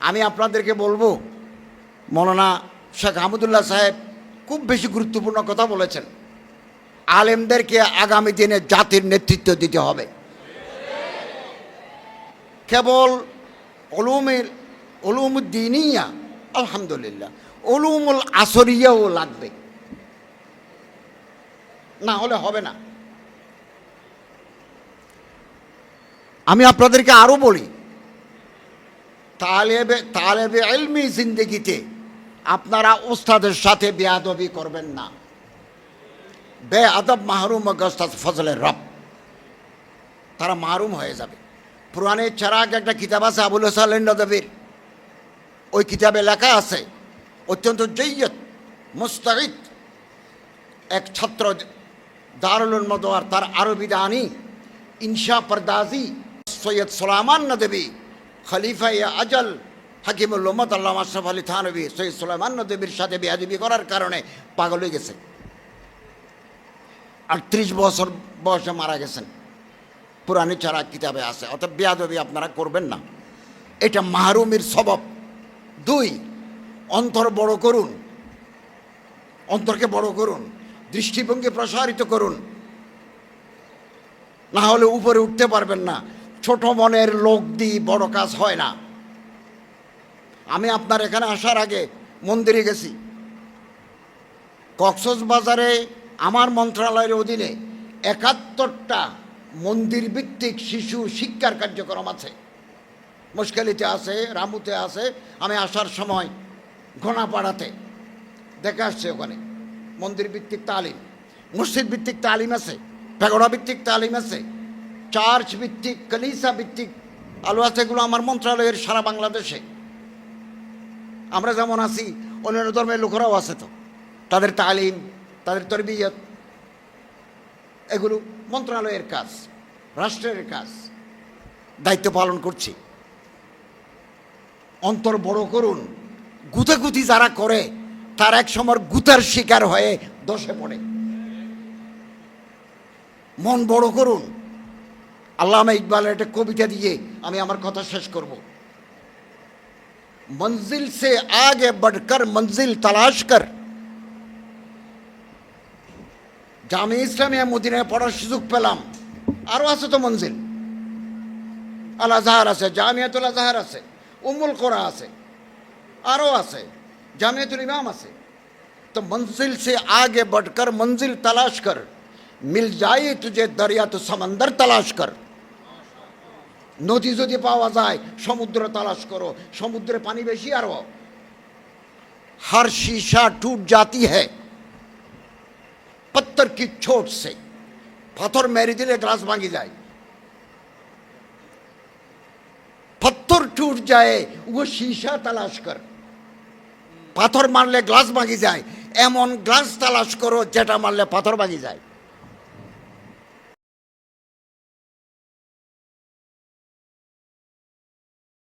আমি আপনাদেরকে বলব, মৌলানা শেখ আহমদুল্লাহ সাহেব খুব বেশি গুরুত্বপূর্ণ কথা বলেছেন। আলেমদেরকে আগামী দিনে জাতির নেতৃত্ব দিতে হবে। কেবল অলুমের অলুমুদ্দিনিয়া আলহামদুলিল্লাহ অলুমুল আসরিয়াও লাগবে। না হলে হবে না। আমি আপনাদেরকে আরও বলি তালেবে তালেবে এলমি জিন্দগিতে আপনারা উস্তাদের সাথে বেয়াদবি করবেন না। বে আদব মাহরুম গস্তাদ ফজলের রব। তারা মাহরুম হয়ে যাবে। পুরাণে চারাক একটা কিতাব আছে, আবুল হাসান নদবীর ওই কিতাবে লেখা আছে, অত্যন্ত জৈয়ত মুস্তাহিদ, এক ছাত্র দারুল মদোয়ার তার আরবি দানি ইনশা পরদাজি সৈয়দ সোলামান নদবী। খলিফা ইয়া আজল হাকিমুল উম্মদ আল্লাহ আশরাফ আলী থানবী সৈয়দ সোলামান নদবীর সাথে বেয়াদবি করার কারণে পাগল হয়ে গেছে। আটত্রিশ বছর বয়সে মারা গেছেন। পুরানি চারা কিতাবে আছে। অর্থাৎ বেয়াদবি আপনারা করবেন না। এটা মাহরুমির স্বভাব। দুই, অন্তর বড় করুন। অন্তরকে বড় করুন। দৃষ্টিভঙ্গি প্রসারিত করুন। না হলে উপরে উঠতে পারবেন না। ছোট মনের লোক দিয়ে বড় কাজ হয় না। আমি আপনার এখানে আসার আগে মন্দিরে গেছি। কক্সস বাজারে আমার মন্ত্রণালয়ের অধীনে একাত্তরটা মন্দির ভিত্তিক শিশু শিক্ষার কার্যক্রম আছে। মুশকালিতে আছে, রামুতে আছে। আমি আসার সময় ঘোনাপাড়াতে দেখে আসছে ওখানে। মন্দির ভিত্তিক তালিম। মসজিদ ভিত্তিক তালিম আছে পেগড়া ভিত্তিক তালিম আছে। চার্চ ভিত্তিক, কলিসা ভিত্তিক, আলো আছে এগুলো আমার মন্ত্রণালয়ের সারা বাংলাদেশে। আমরা যেমন আছি, অন্যান্য ধর্মের লোকেরাও আছে তো। তাদের তালিম, তাদের তরবিয়ত, এগুলো মন্ত্রণালয়ের কাজ, রাষ্ট্রের কাজ, দায়িত্ব পালন করছি। অন্তর বড় করুন। গুতাগুতি যারা করে, তার এক সময় গুতার শিকার হয়ে দশে পড়ে। মন বড় করুন। আল্লামা ইকবালের একটা কবিতা দিয়ে আমি আমার কথা শেষ করব মঞ্জিল সে আগে बढ़कर मंजिल तलाश कर জামে ইসলামিয়া মদিনায় পড়ার সুযোগ পেলাম আরও আছে তো মঞ্জিল আল আজহার আছে জামিয়াতুল আজহার আছে উমুল কোরা আছে আরও আছে জামিয়াতুল ইমাম আছে তো मंजिल से आगे बढ़कर मंजिल तलाश कर मिल जाए तुझे दरिया तो समंदर तलाश कर নদী যদি পাওয়া যায় সমুদ্র তালাশ করো সমুদ্রে পানি বেশি আরো हर शीशा टूट जाती है पत्थर की चोट से পাথর মেরে দিলে গ্লাস ভাঙি যায় पत्थर टूट जाए वो शीशा तलाश कर পাথর মারলে গ্লাস ভাঙি যায় এমন গ্লাস তালাশ করো যেটা মারলে পাথর ভাঙি যায়